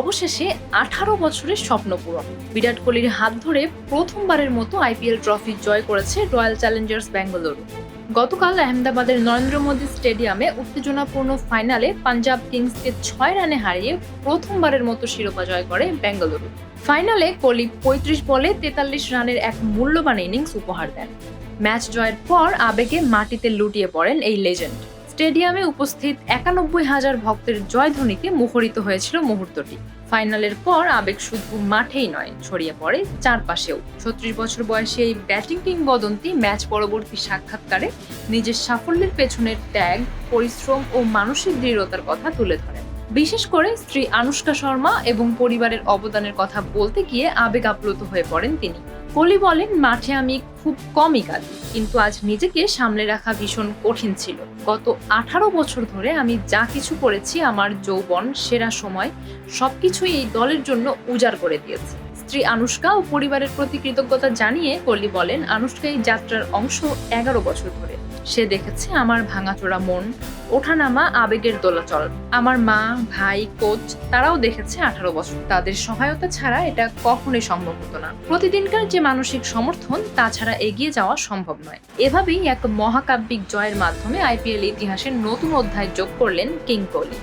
অবশেষে আঠারো বছরের স্বপ্ন পূরণ। বিরাট কোহলির হাত ধরে প্রথমবারের মতো আইপিএল ট্রফি জয় করেছে রয়্যাল চ্যালেঞ্জার্স বেঙ্গালুরু গতকাল আহমেদাবাদের নরেন্দ্র মোদী স্টেডিয়ামে উত্তেজনাপূর্ণ ফাইনালে পাঞ্জাব কিংসকে ছয় রানে হারিয়ে প্রথমবারের মতো শিরোপা জয় করে বেঙ্গালুরু ফাইনালে কোহলি পঁয়ত্রিশ বলে তেতাল্লিশ রানের এক মূল্যবান ইনিংস উপহার দেন। ম্যাচ জয়ের পর আবেগে মাটিতে লুটিয়ে পড়েন এই লেজেন্ড। স্টেডিয়ামে উপস্থিত একানব্বই হাজার ভক্তের জয়ধ্বনিতে মুখরিত হয়েছিল মুহূর্তটি। ফাইনালের পর আবেগ শুধু মাঠেই নয়, ছড়িয়ে পড়ে চারপাশেও। ছত্রিশ বছর বয়সে এই ব্যাটিং কিংবদন্তি ম্যাচ পরবর্তী সাক্ষাৎকারে নিজের সাফল্যের পেছনের ত্যাগ, পরিশ্রম ও মানসিক দৃঢ়তার কথা তুলে ধরেন। বিশেষ করে স্ত্রী আনুষ্কা শর্মা এবং পরিবারের অবদানের কথা বলতে গিয়ে আবেগ আপ্লুত হয়ে পড়েন তিনি। কোহলি বলেন, মাঠে আমি খুব কমই কাঁদি কিন্তু আজ নিজেকে সামলে রাখা ভীষণ কঠিন ছিল। গত আঠারো বছর ধরে আমি যা কিছু করেছি, আমার যৌবন, সেরা সময়, সবকিছুই এই দলের জন্য উজাড় করে দিয়েছে। স্ত্রী আনুষ্কা ও পরিবারের প্রতি কৃতজ্ঞতা জানিয়ে কোহলি বলেন, আনুষ্কা এই যাত্রার অংশ এগারো বছর ধরে। সে দেখেছে আমার ভাঙাচোরা মন, ওঠানামা, আবেগের দোলাচল। আমার মা, ভাই, কোচ, তারাও দেখেছে আঠারো বছর। তাদের সহায়তা ছাড়া এটা কখনোই সম্ভব হতো না। প্রতিদিনকার যে মানসিক সমর্থন তাছাড়া এগিয়ে যাওয়া সম্ভব নয়। এভাবেই এক মহাকাব্যিক জয়ের মাধ্যমে আইপিএল ইতিহাসের নতুন অধ্যায় যোগ করলেন কিং কোহলি